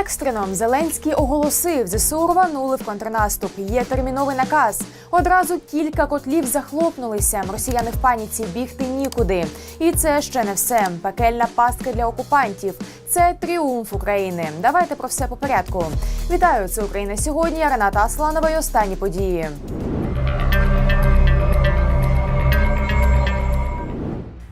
Екстрено Зеленський оголосив, ЗСУ рванули в контрнаступ. Є терміновий наказ. Одразу кілька котлів захлопнулися. Росіяни в паніці бігти нікуди. І це ще не все. Пекельна пастка для окупантів. Це тріумф України. Давайте про все по порядку. Вітаю, це Україна сьогодні. Рената Асланова і останні події.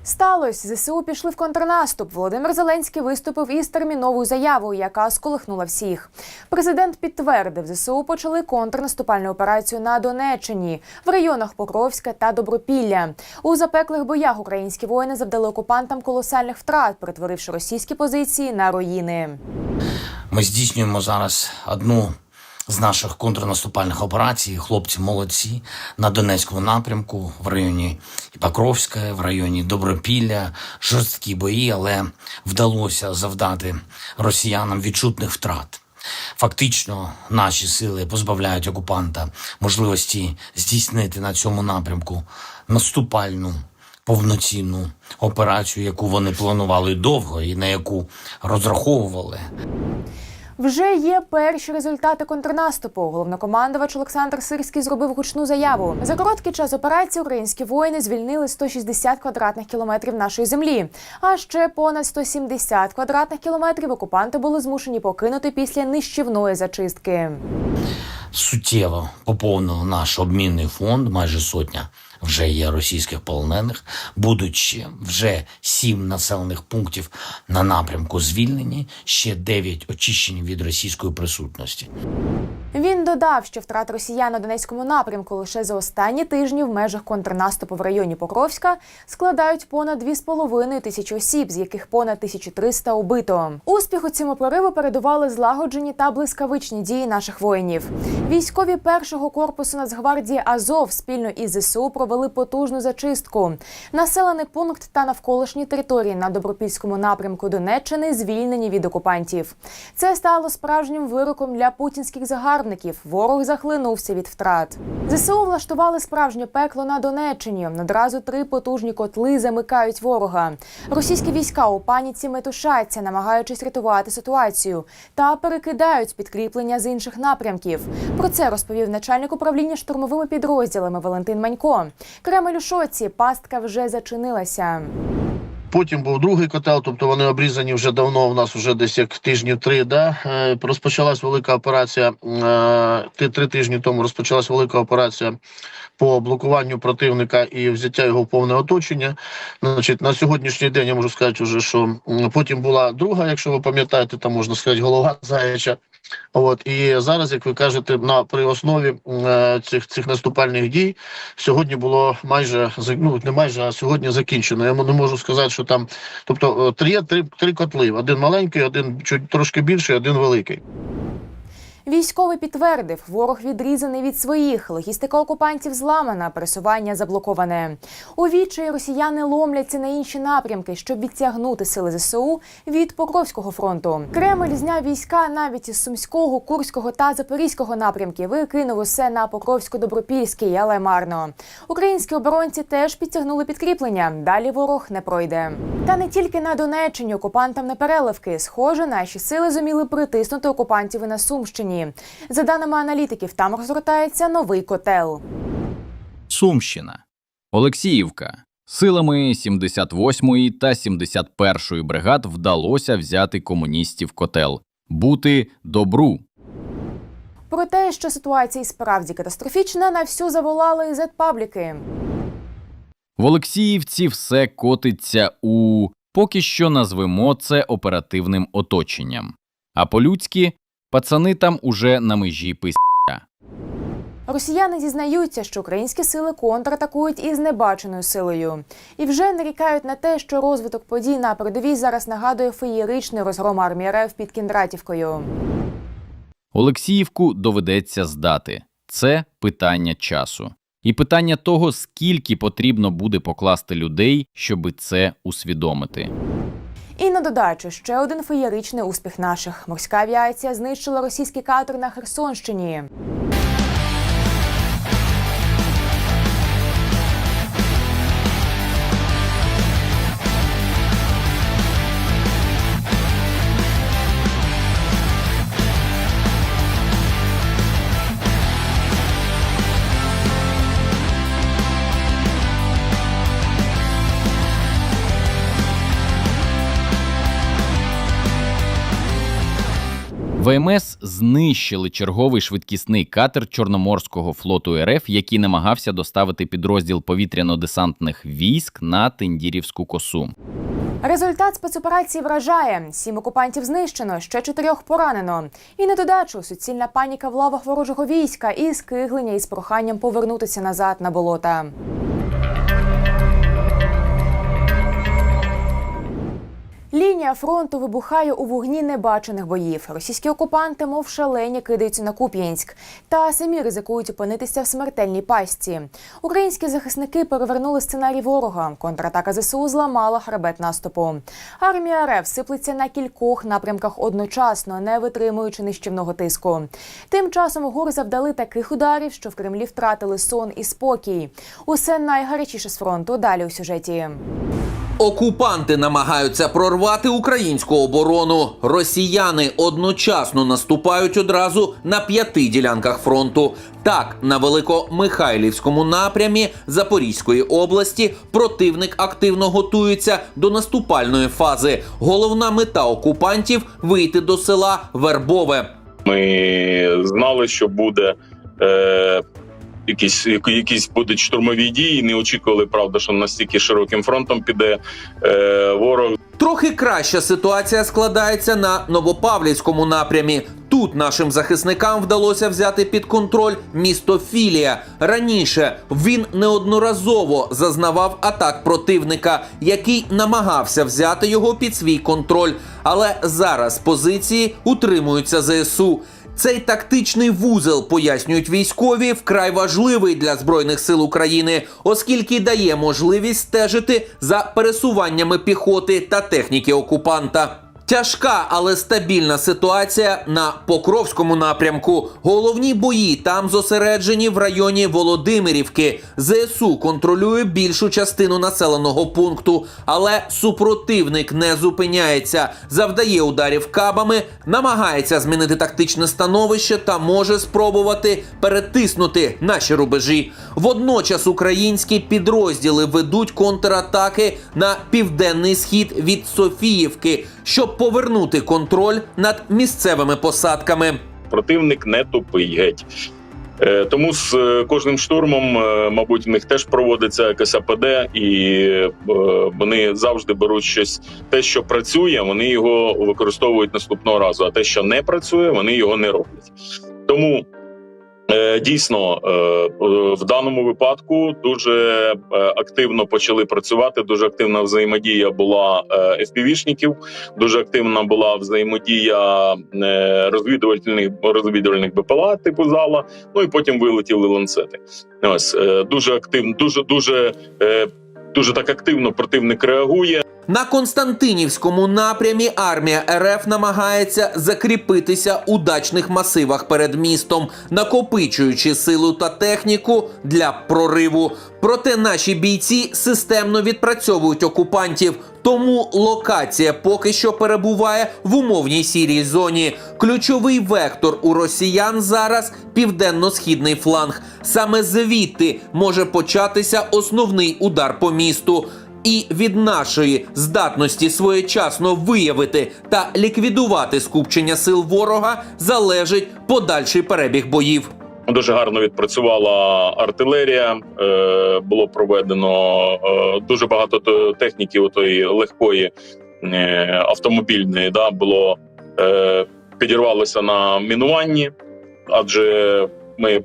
Сталося, ЗСУ пішли в контрнаступ. Володимир Зеленський виступив із терміновою заявою, яка сколихнула всіх. Президент підтвердив, ЗСУ почали контрнаступальну операцію на Донеччині в районах Покровська та Добропілля. У запеклих боях українські воїни завдали окупантам колосальних втрат, перетворивши російські позиції на руїни. Ми здійснюємо зараз одну з наших контрнаступальних операцій. Хлопці молодці на Донецькому напрямку, в районі Покровська, в районі Добропілля, жорсткі бої, але вдалося завдати росіянам відчутних втрат. Фактично, наші сили позбавляють окупанта можливості здійснити на цьому напрямку наступальну повноцінну операцію, яку вони планували довго і на яку розраховували. Вже є перші результати контрнаступу. Головнокомандувач Олександр Сирський зробив гучну заяву. За короткий час операції українські воїни звільнили 160 квадратних кілометрів нашої землі. А ще понад 170 квадратних кілометрів окупанти були змушені покинути після нищівної зачистки. суттєво поповнили наш обмінний фонд. Майже сотня вже є російських полонених. Будуть ще вже сім населених пунктів на напрямку звільнені, ще дев'ять очищені від російської присутності. Він додав, що втрати росіян на Донецькому напрямку лише за останні тижні в межах контрнаступу в районі Покровська складають понад 2,5 тисячі осіб, з яких понад 1300 убито. Успіху цьому прориву передували злагоджені та блискавичні дії наших воїнів. Військові першого корпусу Нацгвардії Азов спільно із ЗСУ провели потужну зачистку. Населений пункт та навколишні території на добропільському напрямку Донеччини звільнені від окупантів. Це стало справжнім вироком для путінських загарбників. Ворог захлинувся від втрат. ЗСУ влаштували справжнє пекло на Донеччині. Одразу три потужні котли замикають ворога. Російські війська у паніці метушаться, намагаючись рятувати ситуацію, та перекидають підкріплення з інших напрямків. Про це розповів начальник управління штурмовими підрозділами Валентин Манько. Кремль у шоці, пастка вже зачинилася. Потім був другий котел, тобто вони обрізані вже давно. У нас вже десь як тижнів три. Да? Е, Розпочалась велика операція. е, Три тижні тому розпочалась велика операція по блокуванню противника і взяття його в повне оточення. Значить, на сьогоднішній день я можу сказати, вже, що потім була друга, якщо ви пам'ятаєте, там можна сказати, голова заяча. От і зараз, як ви кажете, на при основі е, цих цих наступальних дій сьогодні було майже ну, не майже, а сьогодні закінчено. Я не можу сказати, що там, тобто е, три, три, три котли: один маленький, один чуть трошки більший, один великий. Військовий підтвердив, ворог відрізаний від своїх. Логістика окупантів зламана, пересування заблоковане. У відчаї росіяни ломляться на інші напрямки, щоб відтягнути сили ЗСУ від Покровського фронту. Кремль зняв війська навіть із Сумського, Курського та Запорізького напрямків. і кинув усе на Покровсько-Добропільський, але марно. Українські оборонці теж підтягнули підкріплення. Далі ворог не пройде. Та не тільки на Донеччині окупантам не переливки. Схоже, наші сили зуміли притиснути окупантів і на Сумщині. За даними аналітиків, там розгортається новий котел. Сумщина, Олексіївка. Силами 78-ї та 71-ї бригад вдалося взяти комуністів котел. Бути добру. Про те, що ситуація і справді катастрофічна, на всю заволали і зет-пабліки. В Олексіївці все котиться у поки що назвемо це оперативним оточенням. А по-людськи пацани там уже на межі пис. Росіяни зізнаються, що українські сили контратакують із небаченою силою, і вже нарікають на те, що розвиток подій на передовій зараз нагадує феєричний розгром армії РФ під Кіндратівкою. Олексіївку доведеться здати. Це питання часу. І питання того, скільки потрібно буде покласти людей, щоби це усвідомити. І на додачу ще один феєричний успіх наших. Морська авіація знищила російський катер на Херсонщині. ВМС знищили черговий швидкісний катер Чорноморського флоту РФ, який намагався доставити підрозділ повітряно-десантних військ на Тендірівську косу. Результат спецоперації вражає: сім окупантів знищено, ще чотирьох поранено. І на додачу суцільна паніка в лавах ворожого війська і скиглення із проханням повернутися назад на болота. Лінія фронту вибухає у вогні небачених боїв. Російські окупанти, мов шалені, кидаються на Куп'янськ та самі ризикують опинитися в смертельній пастці. Українські захисники перевернули сценарій ворога. Контратака ЗСУ зламала хребет наступу. Армія РФ сиплеться на кількох напрямках одночасно, не витримуючи нищівного тиску. Тим часом гур завдали таких ударів, що в Кремлі втратили сон і спокій. Усе найгарячіше з фронту. Далі у сюжеті. Окупанти намагаються прорвати українську оборону. Росіяни одночасно наступають одразу на п'яти ділянках фронту. Так, на великомихайлівському напрямі Запорізької області противник активно готується до наступальної фази. Головна мета окупантів вийти до села Вербове. Ми знали, що буде е, якісь, якісь будуть штурмові дії. Не очікували, правда, що настільки широким фронтом піде е, ворог. Трохи краща ситуація складається на Новопавлівському напрямі. Тут нашим захисникам вдалося взяти під контроль місто Філія. Раніше він неодноразово зазнавав атак противника, який намагався взяти його під свій контроль. Але зараз позиції утримуються ЗСУ. Цей тактичний вузел, пояснюють військові, вкрай важливий для збройних сил України, оскільки дає можливість стежити за пересуваннями піхоти та техніки окупанта. Тяжка, але стабільна ситуація на Покровському напрямку. Головні бої там зосереджені в районі Володимирівки. ЗСУ контролює більшу частину населеного пункту, але супротивник не зупиняється, завдає ударів кабами, намагається змінити тактичне становище та може спробувати перетиснути наші рубежі. Водночас українські підрозділи ведуть контратаки на південний схід від Софіївки, щоб повернути контроль над місцевими посадками. Противник не тупий геть. Е, Тому з е, кожним штурмом, е, мабуть, в них теж проводиться якась АПД, і вони завжди беруть щось. Те, що працює, вони його використовують наступного разу. А те, що не працює, вони його не роблять. Тому дійсно е, е, в даному випадку дуже е, активно почали працювати. Дуже активна взаємодія була е, FPV-шників, дуже активна була взаємодія е, розвідувальних розвідувальних БПЛА типу зала. Ну і потім вилетіли ланцети. Ось е, дуже активно, дуже дуже. Е, Дуже так активно противник реагує. На Константинівському напрямі армія РФ намагається закріпитися у дачних масивах перед містом, накопичуючи силу та техніку для прориву. Проте наші бійці системно відпрацьовують окупантів. Тому локація поки що перебуває в умовній сірій зоні. Ключовий вектор у росіян зараз південно-східний фланг. Саме звідти може початися основний удар по місту. І від нашої здатності своєчасно виявити та ліквідувати скупчення сил ворога залежить подальший перебіг боїв. Дуже гарно відпрацювала артилерія. Е, було проведено е, дуже багато то- техніки, отої легкої е, автомобільної. Да, було підірвалося на мінуванні, адже ми,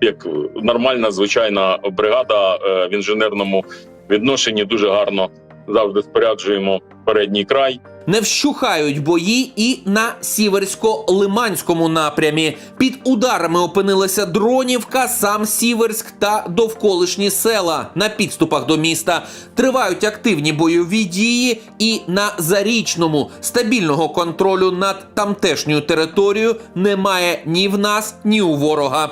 як нормальна звичайна бригада в інженерному відношенні, дуже гарно завжди споряджуємо передній край. Не вщухають бої і на сіверсько-лиманському напрямі. Під ударами опинилася Дронівка, сам Сіверськ та довколишні села на підступах до міста. Тривають активні бойові дії, і на зарічному стабільного контролю над тамтешньою територією немає ні в нас, ні у ворога.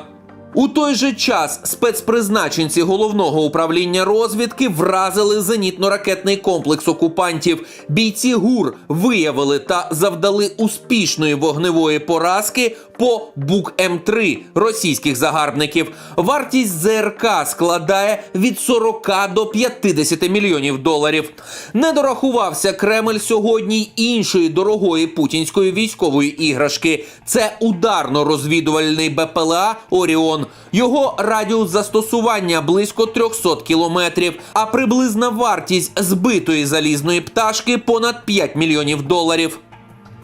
У той же час спецпризначенці головного управління розвідки вразили зенітно-ракетний комплекс окупантів. Бійці ГУР виявили та завдали успішної вогневої поразки по Бук М3 російських загарбників. Вартість ЗРК складає від 40 до 50 мільйонів доларів. Не дорахувався Кремль сьогодні іншої дорогої путінської військової іграшки. Це ударно-розвідувальний БПЛА Оріон. Його радіус застосування близько 300 кілометрів, а приблизна вартість збитої залізної пташки понад 5 мільйонів доларів.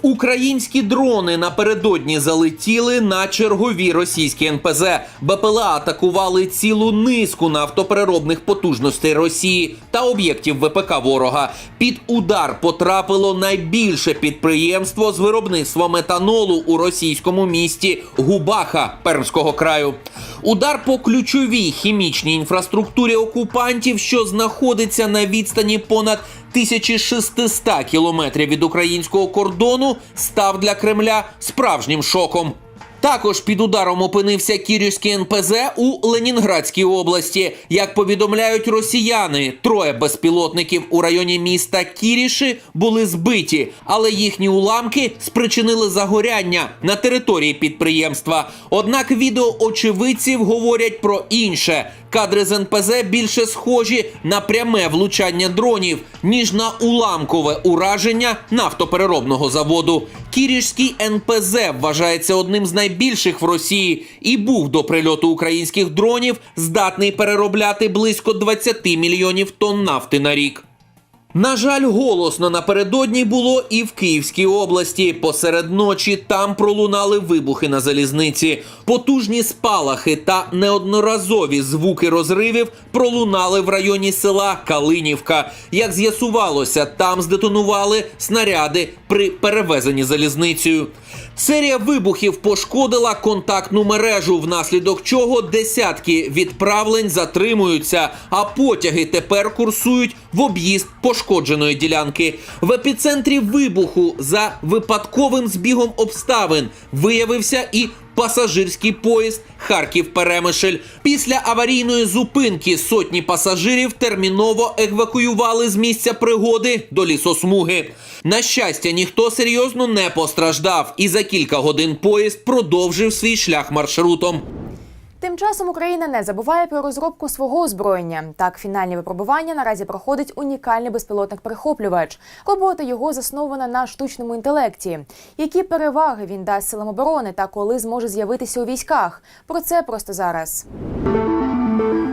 Українські дрони напередодні залетіли на чергові російські НПЗ. БПЛА атакували цілу низку нафтопереробних потужностей Росії та об'єктів ВПК ворога. Під удар потрапило найбільше підприємство з виробництва метанолу у російському місті Губаха Пермського краю. Удар по ключовій хімічній інфраструктурі окупантів, що знаходиться на відстані понад 1600 кілометрів від українського кордону, став для Кремля справжнім шоком. Також під ударом опинився Кірівський НПЗ у Ленінградській області. Як повідомляють росіяни, троє безпілотників у районі міста Кіріші були збиті, але їхні уламки спричинили загоряння на території підприємства. Однак відео очевидців говорять про інше. Кадри з НПЗ більше схожі на пряме влучання дронів, ніж на уламкове ураження нафтопереробного заводу. Кірішський НПЗ вважається одним з найбільших в Росії і був до прильоту українських дронів здатний переробляти близько 20 мільйонів тонн нафти на рік. На жаль, голосно напередодні було і в Київській області. Посеред ночі там пролунали вибухи на залізниці. Потужні спалахи та неодноразові звуки розривів пролунали в районі села Калинівка. Як з'ясувалося, там здетонували снаряди при перевезенні залізницею. Серія вибухів пошкодила контактну мережу, внаслідок чого десятки відправлень затримуються, а потяги тепер курсують в об'їзд пошкодженої ділянки. В епіцентрі вибуху за випадковим збігом обставин виявився і пасажирський поїзд Харків Перемишль. Після аварійної зупинки сотні пасажирів терміново евакуювали з місця пригоди до лісосмуги. На щастя, ніхто серйозно не постраждав, і за кілька годин поїзд продовжив свій шлях маршрутом. Тим часом Україна не забуває про розробку свого озброєння. Так, фінальні випробування наразі проходить унікальний безпілотник перехоплювач. Робота його заснована на штучному інтелекті. Які переваги він дасть силам оборони та коли зможе з'явитися у військах? Про це просто зараз.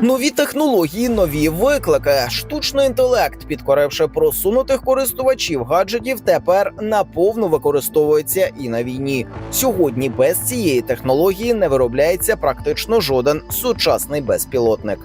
Нові технології, нові виклики. Штучний інтелект, підкоривши просунутих користувачів гаджетів, тепер наповну використовується і на війні. Сьогодні без цієї технології не виробляється практично жоден сучасний безпілотник.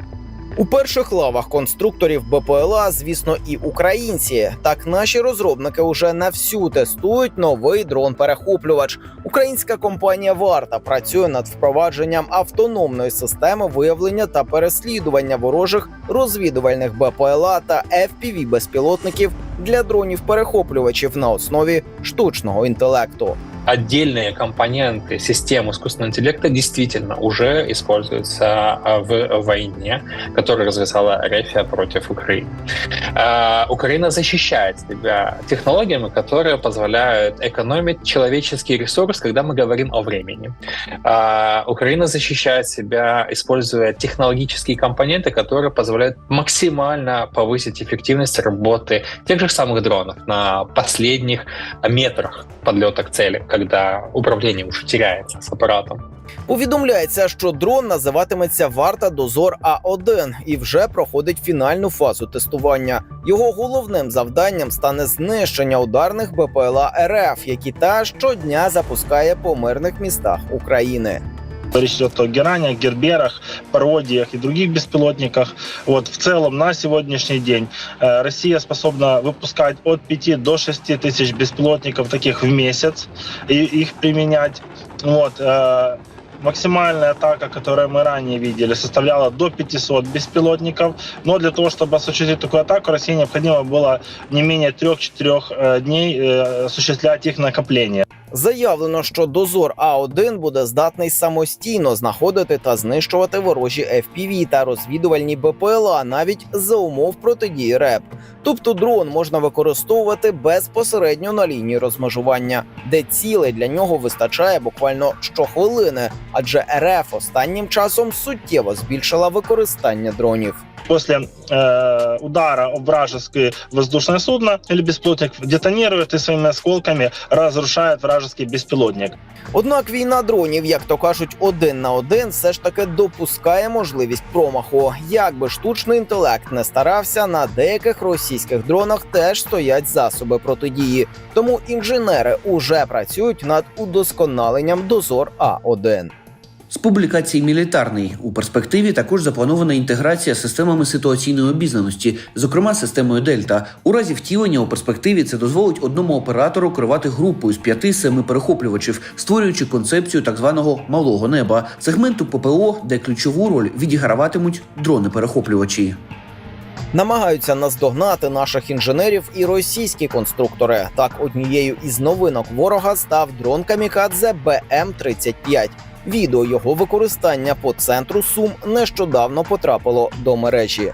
У перших лавах конструкторів БПЛА, звісно, і українці. Так наші розробники уже на всю тестують новий дрон-перехоплювач. Українська компанія Варта працює над впровадженням автономної системи виявлення та переслідування ворожих розвідувальних БПЛА та fpv безпілотників для дронів-перехоплювачів на основі штучного інтелекту отдельные компоненты систем искусственного интеллекта действительно уже используются а, в войне, которую развязала Рефия против Украины. А, Украина защищает себя технологиями, которые позволяют экономить человеческий ресурс, когда мы говорим о времени. А, Украина защищает себя, используя технологические компоненты, которые позволяют максимально повысить эффективность работы тех же самых дронов на последних метрах подлета к цели, когда управление уже теряется с аппаратом. Повідомляється, що дрон називатиметься Варта Дозор А1 і вже проходить фінальну фазу тестування. Його головним завданням стане знищення ударних БПЛА РФ, які та щодня запускає по мирних містах України. Речь идет о геранях, герберах, пародиях и других беспилотниках. Вот в целом на сегодняшний день э, Россия способна выпускать от 5 до 6 тысяч беспилотников таких в месяц и их применять. Вот, э, Максимальная атака, которую мы ранее видели, составляла до 500 беспилотников. Но для того, чтобы осуществить такую атаку, России необходимо было не менее 3-4 дней э, осуществлять их накопление. Заявлено, що дозор А1 буде здатний самостійно знаходити та знищувати ворожі FPV та розвідувальні БПЛА навіть за умов протидії РЕП. Тобто дрон можна використовувати безпосередньо на лінії розмежування, де цілей для нього вистачає буквально щохвилини, адже РФ останнім часом суттєво збільшила використання дронів. После э, удара об вражеское воздушное судно или беспилотник детонирует и своими осколками разрушает вражеский беспилотник. Однак війна дронів, як то кажуть, один на один, все ж таки допускає можливість промаху. Як би штучний інтелект не старався, на деяких російських дронах теж стоять засоби протидії. Тому інженери уже працюють над удосконаленням дозор А 1 З публікації мілітарний у перспективі також запланована інтеграція з системами ситуаційної обізнаності, зокрема системою Дельта. У разі втілення у перспективі це дозволить одному оператору керувати групою з 5-7 перехоплювачів, створюючи концепцію так званого малого неба, сегменту ППО, де ключову роль відіграватимуть дрони-перехоплювачі. Намагаються наздогнати наших інженерів і російські конструктори. Так, однією із новинок ворога став дрон Камікадзе БМ-35. Відео його використання по центру Сум нещодавно потрапило до мережі.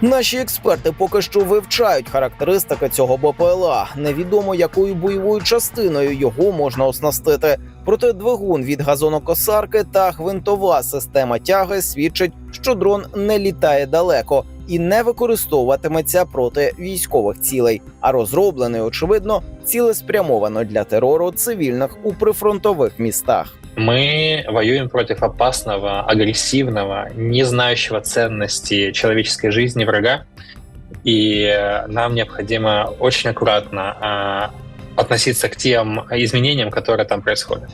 Наші експерти поки що вивчають характеристики цього БПЛА. Невідомо якою бойовою частиною його можна оснастити. Проте двигун від газонокосарки та гвинтова система тяги свідчить, що дрон не літає далеко і не використовуватиметься проти військових цілей, а розроблений, очевидно, цілеспрямовано для терору цивільних у прифронтових містах. Мы воюем против опасного, агрессивного, не знающего ценности человеческой жизни врага. И э, нам необходимо очень аккуратно а, относиться к тем изменениям, которые там происходят.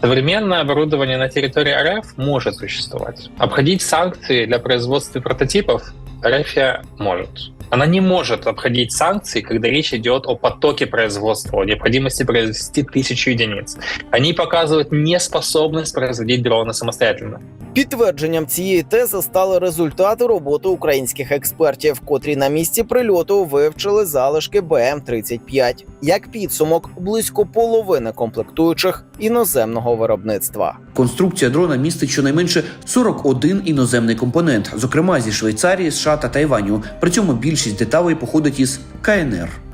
Современное оборудование на территории РФ может существовать. Обходить санкции для производства прототипов РФ может. Она не может обходить санкции, когда речь идет о потоке производства, о необходимости произвести тысячу единиц. Они показывают неспособность производить дроны самостоятельно. Підтвердженням цієї тези стали результати роботи українських експертів, котрі на місці прильоту вивчили залишки БМ-35. Як підсумок, близько половини комплектуючих іноземного виробництва. Конструкція дрона містить щонайменше 41 іноземний компонент, зокрема зі Швейцарії, США та Тайваню. При цьому більшість деталей походить із КНР.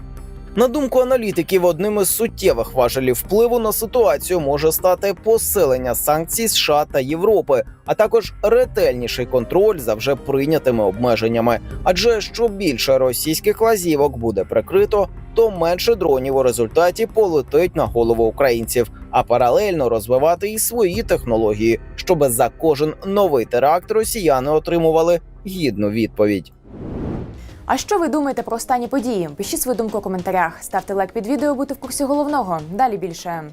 На думку аналітиків, одним із суттєвих важелів впливу на ситуацію може стати посилення санкцій США та Європи, а також ретельніший контроль за вже прийнятими обмеженнями. Адже що більше російських лазівок буде прикрито, то менше дронів у результаті полетить на голову українців, а паралельно розвивати і свої технології, щоб за кожен новий теракт росіяни отримували гідну відповідь. А що ви думаєте про останні події? Пишіть свою думку у коментарях, ставте лайк під відео, бути в курсі головного. Далі більше.